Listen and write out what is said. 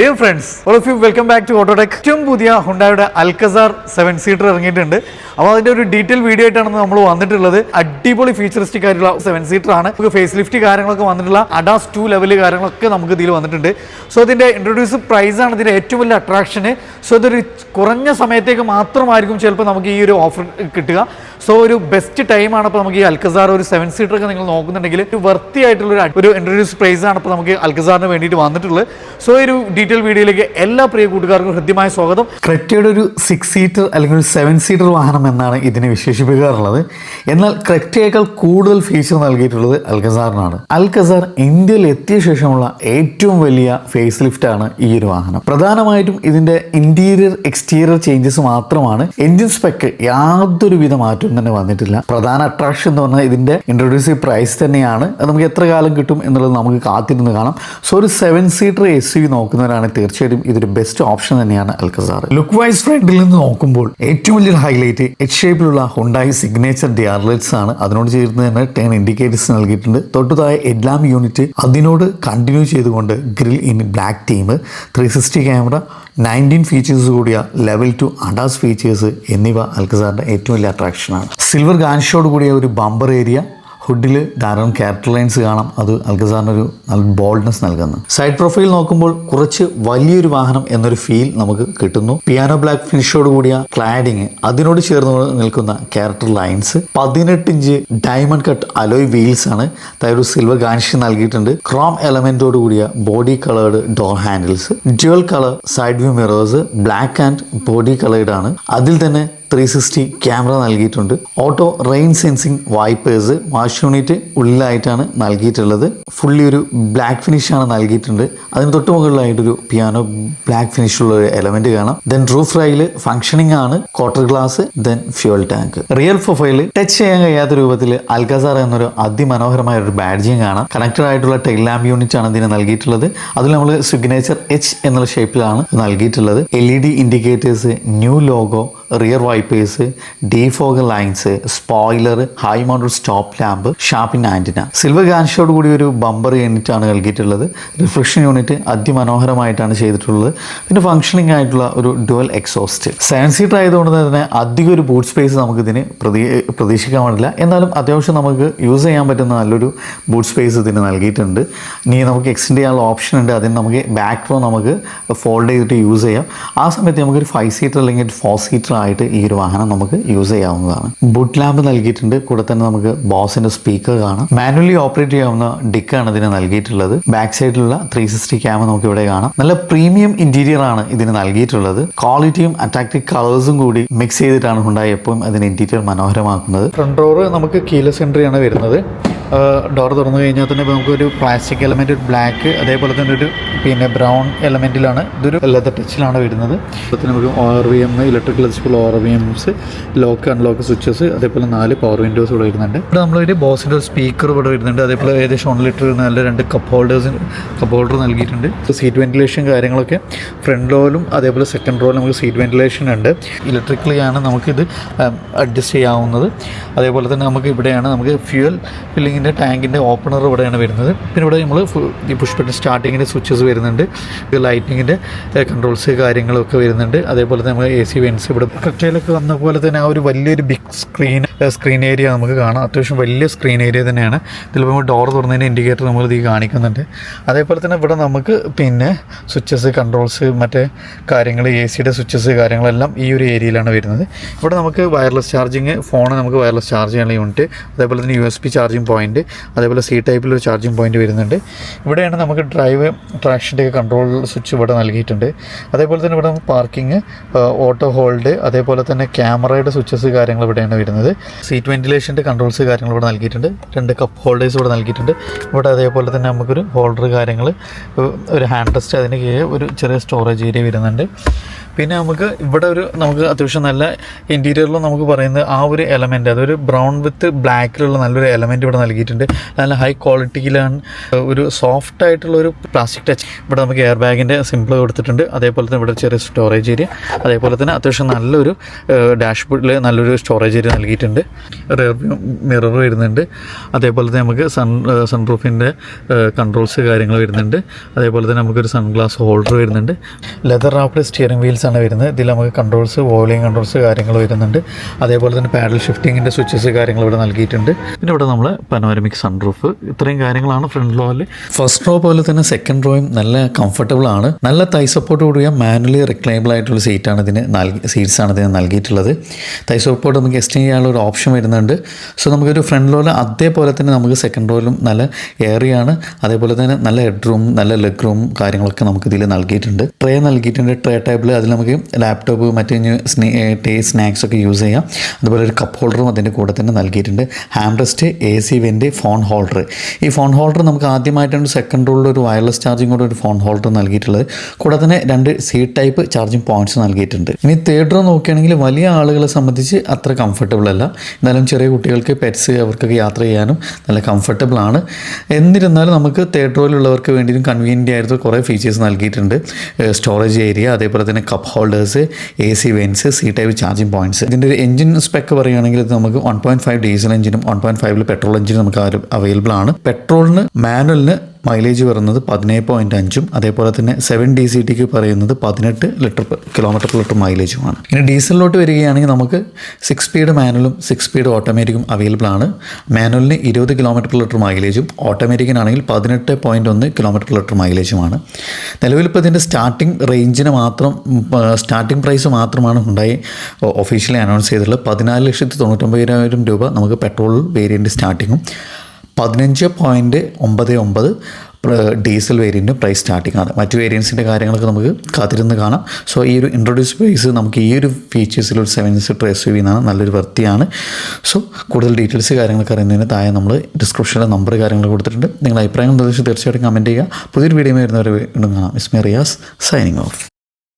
Dear friends all of you welcome back to Autotech ഏറ്റവും പുതിയ ഹുണ്ടായുടെ Alcazar seven seater ഇറങ്ങിയിട്ടുണ്ട്. അപ്പോൾ അതിന്റെ ഒരു ഡീറ്റെയിൽ വീഡിയോ ആയിട്ടാണ് നമ്മൾ വന്നിട്ടുള്ളത്. അടിപൊളി ഫീച്ചറിസ്റ്റിക് ആയിട്ടുള്ള സെവൻ സീറ്റർ ആണ്. നമുക്ക് ഫേസ് ലിഫ്റ്റ് കാര്യങ്ങളൊക്കെ വന്നിട്ടുള്ള അഡാസ് ടു ലെവൽ കാര്യങ്ങളൊക്കെ നമുക്ക് ഇതിൽ വന്നിട്ടുണ്ട്. സോ ഇതിന്റെ ഇൻട്രൊഡ്യൂസ് പ്രൈസ് ആണ് ഇതിന്റെ ഏറ്റവും വലിയ അട്രാക്ഷന് സോ ഇതൊരു കുറഞ്ഞ സമയത്തേക്ക് മാത്രമായിരിക്കും ചിലപ്പോൾ നമുക്ക് ഈ ഒരു ഓഫർ കിട്ടുക. സോ ഒരു ബെസ്റ്റ് ടൈമാണ് ഇപ്പോൾ നമുക്ക് ഈ അൽക്കസാർ ഒരു സെവൻ സീറ്റർ ഒക്കെ നിങ്ങൾ നോക്കുന്നുണ്ടെങ്കിൽ ഒരു വർത്തി ആയിട്ടുള്ള ഒരു ഒരു ഇൻട്രൊഡ്യൂസ് പ്രൈസ് ആണ് ഇപ്പോൾ നമുക്ക് അൽക്കസാറിന് വേണ്ടിയിട്ട് വന്നിട്ടുള്ളത്. സോ ഒരു ഡീറ്റെയിൽ വീഡിയോയിലേക്ക് എല്ലാ പ്രിയ കൂട്ടുകാർക്കും ഹൃദ്യമായ സ്വാഗതം. ക്രെറ്റയുടെ ഒരു സിക്സ് സീറ്റർ അല്ലെങ്കിൽ ഒരു സെവൻ സീറ്റർ വാഹനം എന്നാണ് ഇതിനെ വിശേഷിപ്പിക്കാറുള്ളത്. എന്നാൽ ക്രെറ്റയേക്കാൾ കൂടുതൽ ഫീച്ചർ നൽകിയിട്ടുള്ളത് അൽക്കസാറിനാണ് അൽക്കസാർ ഇന്ത്യയിൽ എത്തിയ ശേഷമുള്ള ഏറ്റവും വലിയ ഫേസ് ലിഫ്റ്റ് ആണ് ഈ ഒരു വാഹനം. പ്രധാനമായിട്ടും ഇതിന്റെ ഇന്റീരിയർ എക്സ്റ്റീരിയർ ചേഞ്ചസ് മാത്രമാണ്. എഞ്ചിൻ സ്പെക്ക് യാതൊരുവിധ മാറ്റവും തന്നെ വന്നിട്ടില്ല. പ്രധാന അട്രാക്ഷൻ എന്ന് പറഞ്ഞാൽ ഇതിന്റെ ഇൻട്രൊഡ്യൂസീവ് പ്രൈസ് തന്നെയാണ്. നമുക്ക് എത്ര കാലം കിട്ടും എന്നുള്ളത് നമുക്ക് കാത്തിരുന്ന് കാണാം. സോ ഒരു സെവൻ സീറ്റർ എസ് യു നോക്കുന്നവരാണ് തീർച്ചയായിട്ടും ഇതൊരു ബെസ്റ്റ് ഓപ്ഷൻ തന്നെയാണ് അൽക്കസാർ ലുക്ക് വൈസ് ഫ്രണ്ടിൽ നിന്ന് നോക്കുമ്പോൾ ഏറ്റവും വലിയ ഹൈലൈറ്റ് എച്ച് ഷേപ്പിലുള്ള ഹുണ്ടായി സിഗ്നേച്ചർ ഡിയാർലൈറ്റ്സ് ആണ്. അതിനോട് ചേർന്ന് തന്നെ ടേൺ ഇൻഡിക്കേറ്റേഴ്സ് നൽകിയിട്ടുണ്ട്. തൊട്ടുതായ എല്ലാം യൂണിറ്റ് അതിനോട് കണ്ടിന്യൂ ചെയ്തുകൊണ്ട് grille in black team three sixty camera nineteen features കൂടിയ ലെവൽ ടു അഡാസ് ഫീച്ചേഴ്സ് എന്നിവ അൽക്കസാറിന്റെ ഏറ്റവും വലിയ അട്രാക്ഷനാണ് സിൽവർ ഗാൻഷോട് കൂടിയ ഒരു ബമ്പർ ഏരിയ ഹുഡിൽ ധാരാളം ക്യാരക്ടർ ലൈൻസ് കാണാം. അത് അൽഗസാറിനൊരു നല്ല ബോൾഡ്നെസ് നൽകുന്നു. സൈഡ് പ്രൊഫൈൽ നോക്കുമ്പോൾ കുറച്ച് വലിയൊരു വാഹനം എന്നൊരു ഫീൽ നമുക്ക് കിട്ടുന്നു. പിയാനോ ബ്ലാക്ക് ഫിനിഷോട് കൂടിയ ക്ലാഡിങ് അതിനോട് ചേർന്ന് നിൽക്കുന്ന ക്യാരക്ടർ ലൈൻസ് പതിനെട്ട് inch diamond cut alloy wheels ആണ്. അതായത് സിൽവർ ഗാൻഷി നൽകിയിട്ടുണ്ട്. ക്രോം എലമെന്റോട് കൂടിയ body coloured door handles dual colour side view mirrors black and body coloured ആണ്. അതിൽ തന്നെ ത്രീ സിക്സ്റ്റി ക്യാമറ നൽകിയിട്ടുണ്ട്. Auto rain sensing wipers wash unit ഉള്ളിലായിട്ടാണ് നൽകിയിട്ടുള്ളത്. ഫുള്ളി ഒരു ബ്ലാക്ക് ഫിനിഷ് ആണ് നൽകിയിട്ടുണ്ട്. അതിന് തൊട്ട് മുകളിലായിട്ടൊരു പിയാനോ ബ്ലാക്ക് ഫിനിഷുള്ള ഒരു എലമെന്റ് കാണാം. ദെൻ റൂഫ് റൈൽ ഫംഗ്ഷനിങ് ആണ്. Quarter glass then fuel tank rear profile touch ചെയ്യാൻ കഴിയാത്ത രൂപത്തിൽ അൽഗസാർ എന്നൊരു അതിമനോഹരമായ ഒരു ബാഡ്ജിങ് കാണാം. കണക്റ്റഡ് ആയിട്ടുള്ള ടെയിൽ ലാമ്പ് യൂണിറ്റ് ആണ് ഇതിന് നൽകിയിട്ടുള്ളത്. അതിൽ നമ്മൾ സിഗ്നേച്ചർ എച്ച് എന്നുള്ള ഷേപ്പിലാണ് നൽകിയിട്ടുള്ളത്. L E D indicators new logo rear wipers defogger lines spoiler high mounted stop lamp shark fin antenna silver ഗാൻഷോട് കൂടി ഒരു ബമ്പർ യൂണിറ്റ് ആണ് നൽകിയിട്ടുള്ളത്. റിഫ്ലക്ഷൻ യൂണിറ്റ് അതിമനോഹരമായിട്ടാണ് ചെയ്തിട്ടുള്ളത്. പിന്നെ ഫംഗ്ഷനിങ് ആയിട്ടുള്ള ഒരു ഡുവൽ എക്സോസ്റ്റ് സെവൻ സീറ്റർ ആയതുകൊണ്ട് തന്നെ അധികം ഒരു ബൂട്ട് സ്പേസ് നമുക്ക് ഇതിന് പ്രതീ പ്രതീക്ഷിക്കാൻ പാടില്ല. എന്നാലും അത്യാവശ്യം നമുക്ക് യൂസ് ചെയ്യാൻ പറ്റുന്ന നല്ലൊരു ബൂട്ട് സ്പേസ് ഇതിന് നൽകിയിട്ടുണ്ട്. ഇനി നമുക്ക് എക്സ്റ്റെൻഡ് ചെയ്യാനുള്ള ഓപ്ഷൻ ഉണ്ട്. അതിന് നമുക്ക് ബാക്ക് റോ നമുക്ക് ഫോൾഡ് ചെയ്തിട്ട് യൂസ് ചെയ്യാം. ആ സമയത്ത് നമുക്കൊരു ഫൈവ് സീറ്റർ അല്ലെങ്കിൽ ഫോർ സീറ്റർ ആയിട്ട് ഈ ഒരു വാഹനം നമുക്ക് യൂസ് ചെയ്യാവുന്നതാണ്. ബുട്ട് ലാമ്പ് നൽകിയിട്ടുണ്ട്. കൂടെ തന്നെ നമുക്ക് ബോസിന്റെ സ്പീക്കർ കാണാം. മാനുവലി ഓപ്പറേറ്റ് ചെയ്യാവുന്ന ഡിക്കാണ് ഇതിന് നൽകിയിട്ടുള്ളത്. ബാക്ക് സൈഡിലുള്ള ത്രീ സിക്സ്റ്റി ക്യാമ നമുക്ക് ഇവിടെ കാണാം. നല്ല പ്രീമിയം ഇന്റീരിയർ ആണ് ഇതിന് നൽകിയിട്ടുള്ളത്. ക്വാളിറ്റിയും അട്രാക്റ്റീവ് കളേഴ്സും കൂടി മിക്സ് ചെയ്തിട്ടാണ് ഉണ്ടായി എപ്പോഴും അതിന് ഇന്റീരിയർ മനോഹരമാക്കുന്നത്. ഫ്രണ്ട് ഡോറ് നമുക്ക് കീലസ് എൻട്രി ആണ് വരുന്നത്. ഡോർ തുറന്നു കഴിഞ്ഞാൽ തന്നെ ഇപ്പോൾ നമുക്കൊരു പ്ലാസ്റ്റിക് എലമെന്റ് ഒരു ബ്ലാക്ക് അതേപോലെ തന്നെ ഒരു പിന്നെ ബ്രൗൺ എലമെന്റിലാണ് ഇതൊരു ലെതർ ടച്ചിലാണ് വരുന്നത്. അതുപോലെ നമുക്ക് O R V M electric electrical O R V Ms lock unlock switches അതേപോലെ നാല് പവർ വിൻഡോസ് ഇവിടെ വരുന്നുണ്ട്. ഇവിടെ നമ്മളൊരു ബോസിന്റെ ഒരു സ്പീക്കർ ഇവിടെ വരുന്നുണ്ട്. അതേപോലെ ഏകദേശം വൺ ലിറ്റർ നല്ല രണ്ട് കപ്പ് ഹോൾഡേഴ്സ് കപ്പ് ഹോൾഡർ നൽകിയിട്ടുണ്ട്. സീറ്റ് വെന്റിലേഷൻ കാര്യങ്ങളൊക്കെ ഫ്രണ്ട് റോയിലും അതേപോലെ സെക്കൻഡ് റോയിലും നമുക്ക് സീറ്റ് വെന്റിലേഷൻ ഉണ്ട്. ഇലക്ട്രിക്കലി ആണ് നമുക്കിത് അഡ്ജസ്റ്റ് ചെയ്യാവുന്നത്. അതേപോലെ തന്നെ നമുക്ക് ഇവിടെയാണ് നമുക്ക് ഫ്യൂൽ ഫില്ലിങ്ങിന്റെ ടാങ്കിന്റെ ഓപ്പണർ ഇവിടെയാണ് വരുന്നത്. പിന്നെ ഇവിടെ നമ്മൾ ഈ പുഷ് ബട്ടൺ സ്റ്റാർട്ടിങ്ങിന്റെ സ്വിച്ചസ് വരുന്നുണ്ട്. ലൈറ്റിങ്ങിന്റെ കൺട്രോൾസ് കാര്യങ്ങളൊക്കെ വരുന്നുണ്ട്. അതേപോലെ തന്നെ നമുക്ക് എ സി വെൻസ് ഇവിടെ കട്ടയിലൊക്കെ വന്ന പോലെ തന്നെ ആ ഒരു വലിയൊരു ബിഗ് സ്ക്രീൻ സ്ക്രീൻ ഏരിയ നമുക്ക് കാണാം. അത്യാവശ്യം വലിയ സ്ക്രീൻ ഏരിയ തന്നെയാണ്. ഇതിലിപ്പോൾ ഡോർ തുറന്നതിന്റെ ഇൻഡിക്കേറ്റർ നമ്മൾ ഇത് കാണിക്കുന്നുണ്ട്. അതേപോലെ തന്നെ ഇവിടെ നമുക്ക് പിന്നെ സ്വിച്ചസ് കൺട്രോൾസ് മറ്റേ കാര്യങ്ങൾ എ സിയുടെ സ്വിച്ചസ് കാര്യങ്ങളെല്ലാം ഈ ഒരു ഏരിയയിലാണ് വരുന്നത്. ഇവിടെ നമുക്ക് വയർലെസ് ചാർജിങ് ഫോൺ നമുക്ക് വയർലെസ് ചാർജ് ചെയ്യാനുള്ള യൂണിറ്റ് അതേപോലെ തന്നെ U S B charging point അതേപോലെ സി ടൈപ്പിലൊരു ചാർജിങ് പോയിന്റ് വരുന്നുണ്ട്. ഇവിടെയാണ് നമുക്ക് ഡ്രൈവ് ട്രാക്ഷന്റെ കൺട്രോൾ സ്വിച്ച് ഇവിടെ നൽകിയിട്ടുണ്ട്. അതേപോലെ തന്നെ ഇവിടെ പാർക്കിംഗ് ഓട്ടോ ഹോൾഡ് അതേപോലെ തന്നെ ക്യാമറയുടെ സ്വിച്ചസ് കാര്യങ്ങൾ ഇവിടെയാണ് വരുന്നത്. സീറ്റ് വെന്റിലേഷന്റെ കൺട്രോൾസ് കാര്യങ്ങൾ ഇവിടെ നൽകിയിട്ടുണ്ട്. രണ്ട് കപ്പ് ഹോൾഡേഴ്സ് ഇവിടെ നൽകിയിട്ടുണ്ട്. ഇവിടെ അതേപോലെ തന്നെ നമുക്കൊരു ഹോൾഡർ കാര്യങ്ങൾ ഒരു ഹാൻഡ് റെസ്റ്റ് അതിന് കീഴിൽ ഒരു ചെറിയ സ്റ്റോറേജ് ഏരിയ വരുന്നുണ്ട്. പിന്നെ നമുക്ക് ഇവിടെ ഒരു നമുക്ക് അത്യാവശ്യം നല്ല ഇന്റീരിയറിൽ നമുക്ക് പറയുന്നത് ആ ഒരു എലമെന്റ് അതൊരു ബ്രൗൺ വിത്ത് ബ്ലാക്കിലുള്ള നല്ലൊരു എലമെന്റ് ഇവിടെ നൽകി നൽകിയിട്ടുണ്ട് നല്ല ഹൈ ക്വാളിറ്റിയിലാണ് ഒരു സോഫ്റ്റ് ആയിട്ടുള്ള ഒരു പ്ലാസ്റ്റിക് ടച്ച് ഇവിടെ നമുക്ക് എയർ ബാഗിന്റെ സിമ്പിൾ കൊടുത്തിട്ടുണ്ട്. അതേപോലെ തന്നെ ഇവിടെ ചെറിയ സ്റ്റോറേജ് ഏരിയ അതേപോലെ തന്നെ അത്യാവശ്യം നല്ലൊരു ഡാഷ്ബോർഡിൽ നല്ലൊരു സ്റ്റോറേജ് ഏരിയ നൽകിയിട്ടുണ്ട്. റിയർ മിറർ വരുന്നുണ്ട്. അതേപോലെ തന്നെ നമുക്ക് സൺ സൺറൂഫിന്റെ കൺട്രോൾസ് കാര്യങ്ങൾ വരുന്നുണ്ട്. അതേപോലെ തന്നെ നമുക്കൊരു സൺഗ്ലാസ് ഹോൾഡർ വരുന്നുണ്ട്. ലെതർ റാപ്പിഡ് സ്റ്റിയറിംഗ് വീൽസ് ആണ് വരുന്നത്. ഇതിൽ നമുക്ക് കൺട്രോൾസ് വോളിയം കൺട്രോൾസ് കാര്യങ്ങൾ വരുന്നുണ്ട്. അതേപോലെ തന്നെ പാഡൽ ഷിഫ്റ്റിങ്ങിന്റെ സ്വിച്ചസ് കാര്യങ്ങൾ ഇവിടെ നൽകിയിട്ടുണ്ട്. പിന്നെ ഇവിടെ നമ്മൾ പനോരമിക് സൺറൂഫ് ഇത്രയും കാര്യങ്ങളാണ് ഫ്രണ്ട് റോയിൽ ഫസ്റ്റ് റോ പോലെ തന്നെ സെക്കൻഡ് റോയും നല്ല കംഫർട്ടബിൾ ആണ്. നല്ല തൈ സപ്പോർട്ട് കൂടിയ മാനുവലി റിക്ലൈബിൾ ആയിട്ടുള്ള സീറ്റാണ് ഇതിന് സീറ്റ്സ് ആണ് ഇതിന് നൽകിയിട്ടുള്ളത്. തൈ സപ്പോർട്ട് നമുക്ക് എക്സ്റ്റെൻഡ് ചെയ്യാനുള്ള ഒരു ഓപ്ഷൻ വരുന്നുണ്ട്. സോ നമുക്കൊരു ഫ്രണ്ട് റോയിൽ അതേപോലെ തന്നെ നമുക്ക് സെക്കൻഡ് റോയിലും നല്ല ഏറിയാണ് അതേപോലെ തന്നെ നല്ല ഹെഡ് റൂം നല്ല ലെഗ് റൂം കാര്യങ്ങളൊക്കെ നമുക്ക് ഇതിൽ നൽകിയിട്ടുണ്ട്. ട്രേ നൽകിയിട്ടുണ്ട്. ട്രേ ടേബിൾ അതിൽ നമുക്ക് ലാപ്ടോപ്പ് മറ്റു ടേ സ്നാക്സ് ഒക്കെ യൂസ് ചെയ്യാം. അതുപോലെ ഒരു കപ്പ് ഹോൾഡറും അതിന്റെ കൂടെ തന്നെ നൽകിയിട്ടുണ്ട്. Arm rest A C vent phone holder. ഈ ഫോൺ ഹോൾഡർ നമുക്ക് ആദ്യമായിട്ടാണ് സെക്കൻഡ് റോളിൽ ഒരു വയർലെസ് ചാർജിംഗ് കൂടെ ഒരു ഫോൺ ഹോൾഡർ നൽകിയിട്ടുള്ളത്. കൂടാതെ തന്നെ രണ്ട് സി ടൈപ്പ് ചാർജിംഗ് പോയിന്റ്സ് നൽകിയിട്ടുണ്ട്. ഇനി തേർഡ് റോ നോക്കുകയാണെങ്കിൽ വലിയ ആളുകളെ സംബന്ധിച്ച് അത്ര കംഫർട്ടബിൾ അല്ല. എന്നാലും ചെറിയ കുട്ടികൾക്ക് പെറ്റ്സ് അവർക്കൊക്കെ യാത്ര ചെയ്യാനും നല്ല കംഫർട്ടബിൾ ആണ്. എന്നിരുന്നാലും നമുക്ക് തേർഡ് റോയിലുള്ളവർക്ക് വേണ്ടിയും കൺവീനിയന്റ് ആയിട്ട് കുറേ ഫീച്ചേഴ്സ് നൽകിയിട്ടുണ്ട്. സ്റ്റോറേജ് ഏരിയ അതേപോലെ തന്നെ cup holders A C vents C type charging points ഇതിന്റെ ഒരു എഞ്ചിൻ സ്പെക്ക് പറയുകയാണെങ്കിൽ ഇത് നമുക്ക് വൺ പോയിന്റ് ഫൈവ് ഡീസൽ എഞ്ചിനും വൺ പോയിന്റ് ഫൈവിൽ പെട്രോൾ എഞ്ചിനും നമുക്ക് അവൈലബിൾ ആണ്. പെട്രോളിന് മാനുവലിന് മൈലേജ് വരുന്നത് പതിനേഴ് പോയിന്റ് അഞ്ചും അതേപോലെ തന്നെ സെവൻ ഡി സി ടിക്ക് പറയുന്നത് പതിനെട്ട് ലിറ്റർ കിലോമീറ്റർ ലിറ്റർ മൈലേജുമാണ്. ഇനി ഡീസലിലോട്ട് വരികയാണെങ്കിൽ നമുക്ക് സിക്സ് സ്പീഡ് മാനുവലും സിക്സ് സ്പീഡ് ഓട്ടോമാറ്റിക്കും അവൈലബിൾ ആണ്. മാനുവലിന് ഇരുപത് കിലോമീറ്റർ ലിറ്റർ മൈലേജും ഓട്ടോമാറ്റിക്കിനാണെങ്കിൽ പതിനെട്ട് പോയിന്റ് ഒന്ന് കിലോമീറ്റർ ലിറ്റർ മൈലേജുമാണ്. നിലവിൽ ഇപ്പോൾ ഇതിന്റെ സ്റ്റാർട്ടിംഗ് റേഞ്ചിന് മാത്രം സ്റ്റാർട്ടിംഗ് പ്രൈസ് മാത്രമാണ് ഉണ്ടായി. ഒഫീഷ്യലി അനൗൺസ് ചെയ്തിട്ടുള്ളത്. പതിനാല് ലക്ഷത്തി തൊണ്ണൂറ്റൊമ്പതിനായിരം രൂപ നമുക്ക് പെട്രോൾ വേരിയന്റ് സ്റ്റാർട്ടിങ്ങും പതിനഞ്ച് പോയിന്റ് ഒമ്പത് ഒമ്പത് ഡീസൽ വേരിയന്റും പ്രൈസ് സ്റ്റാർട്ടിംഗ് ആണ്. മറ്റു വേരിയൻസിന്റെ കാര്യങ്ങളൊക്കെ നമുക്ക് കാത്തിരുന്ന് കാണാം. സോ ഈ ഒരു ഇൻട്രൊഡ്യൂസ് പ്രൈസ് നമുക്ക് ഈ ഒരു ഫീച്ചേഴ്സിൽ ഒരു seven seater S U V എന്നാണ് നല്ലൊരു വൃത്തിയാണ്. സോ കൂടുതൽ ഡീറ്റെയിൽസ് കാര്യങ്ങളൊക്കെ അറിയുന്നതിന് താഴെ നമ്മൾ ഡിസ്ക്രിപ്ഷനിൽ നമ്പർ കാര്യങ്ങൾ കൊടുത്തിട്ടുണ്ട്. നിങ്ങളുടെ അഭിപ്രായങ്ങൾ നിർദ്ദേശം തീർച്ചയായിട്ടും കമന്റ് ചെയ്യുക. പുതിയൊരു വീഡിയോ വരുന്നവരെ വീണ്ടും കാണാം. ഇസ്മി റിയാസ് സൈനിങ് ഓഫ്